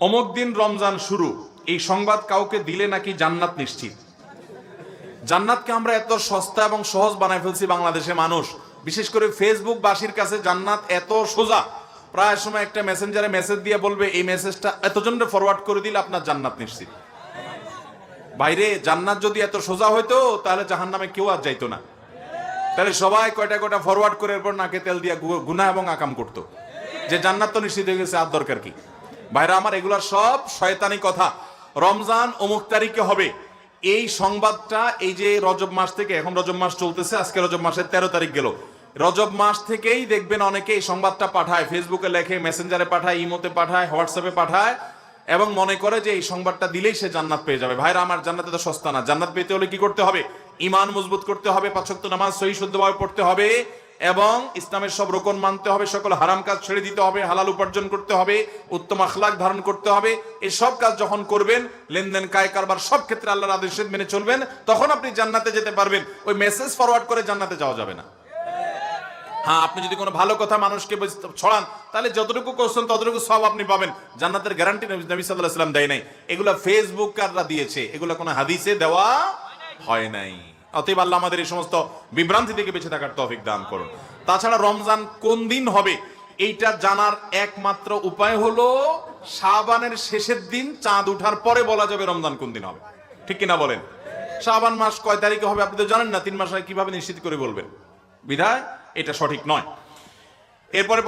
অমুক দিন রমজান শুরু, এই সংবাদ কাউকে দিলে নাকি জান্নাত নিশ্চিত? জান্নাতকে আমরা এত সস্তা এবং সহজ বানায় ফেলছি বাংলাদেশে মানুষ। বিশেষ করে ফেসবুক বাসীর কাছে জান্নাত এত সোজা। প্রায় সময় একটা মেসেঞ্জারে মেসেজ দিয়ে বলবে, এই মেসেজটা এতজনকে ফরওয়ার্ড করে দিলে আপনার জান্নাত নিশ্চিত? বাইরে, জান্নাত যদি এত সোজা হইতো, তাহলে জাহান নামে কেউ আর যাইতো না। তাহলে সবাই কয়টা কয়টা ফরওয়ার্ড করে এরপর নাকে তেল দিয়ে গু- গুনাহ এবং আকাম করতো। যে জান্নাত তো নিশ্চিত হয়ে গেছে, আর দরকার কি? ভাইরা, আমার এগুলা সব শয়তানি কথা। রমজান অমুক তারিখে হবে। এই সংবাদটা, এই যে রজব মাস থেকে, এখন রজব মাস চলতেছে, আজকে রজব মাসের তেরো তারিখ গেল। রজব মাস থেকেই দেখবেন অনেকে এই সংবাদটা পাঠায় ফেসবুকে লেখে মেসেঞ্জারে পাঠায় ইমোতে পাঠায় হোয়াটসঅ্যাপে পাঠায়, এবং মনে করে যে এই সংবাদটা দিলেই সে জান্নাত পেয়ে যাবে। ভাইরা, আমার জান্নাতে তো সস্তা না। জান্নাত পেতে হলে কি করতে হবে? ইমান মজবুত করতে হবে পাঁচক্ত নামাজ সহি শুদ্ধভাবে পড়তে হবে। এবং ইসলামের সব রোকন মানতে হবে, সকল হারাম কাজ ছেড়ে দিতে হবে, হালাল উপার্জন করতে হবে, উত্তম আখলাক ধারণ করতে হবে। এই সব কাজ যখন করবেন, লেনদেন, কায় কারবার সব ক্ষেত্রে আল্লাহর আদেশ মেনে চলবেন, তখন আপনি জান্নাতে যেতে পারবেন। ওই মেসেজ ফরওয়ার্ড করে জান্নাতে যাওয়া যাবে না। হ্যাঁ আপনি যদি কোনো ভালো কথা মানুষকে ছড়ান, তাহলে যতটুকু করছেন, ততটুকু সব আপনি পাবেন। জান্নাতের গ্যারান্টি নবী সাল্লাহ সাল্লাম দেয় নাই। এগুলো ফেসবুক কাররা দিয়েছে? এগুলো কোনো হাদিসে দেওয়া হয় নাই। অতএব আল্লাহ আমাদের এই সমস্ত বিভ্রান্তি থেকে বেঁচে থাকার তৌফিক দান করুন। তাছাড়া রমজান কোন দিন হবে, এইটা জানার একমাত্র উপায় হলো, শাবানের শেষের দিন চাঁদ উঠার পরে বলা যাবে রমজান কোন দিন হবে। ঠিক কিনা বলেন? শাবান মাস কয় তারিখে হবে আপনি তো জানেন না, তিন মাস কীভাবে নিশ্চিত করে বলবেন। বিধায় এটা সঠিক নয়। এরপরে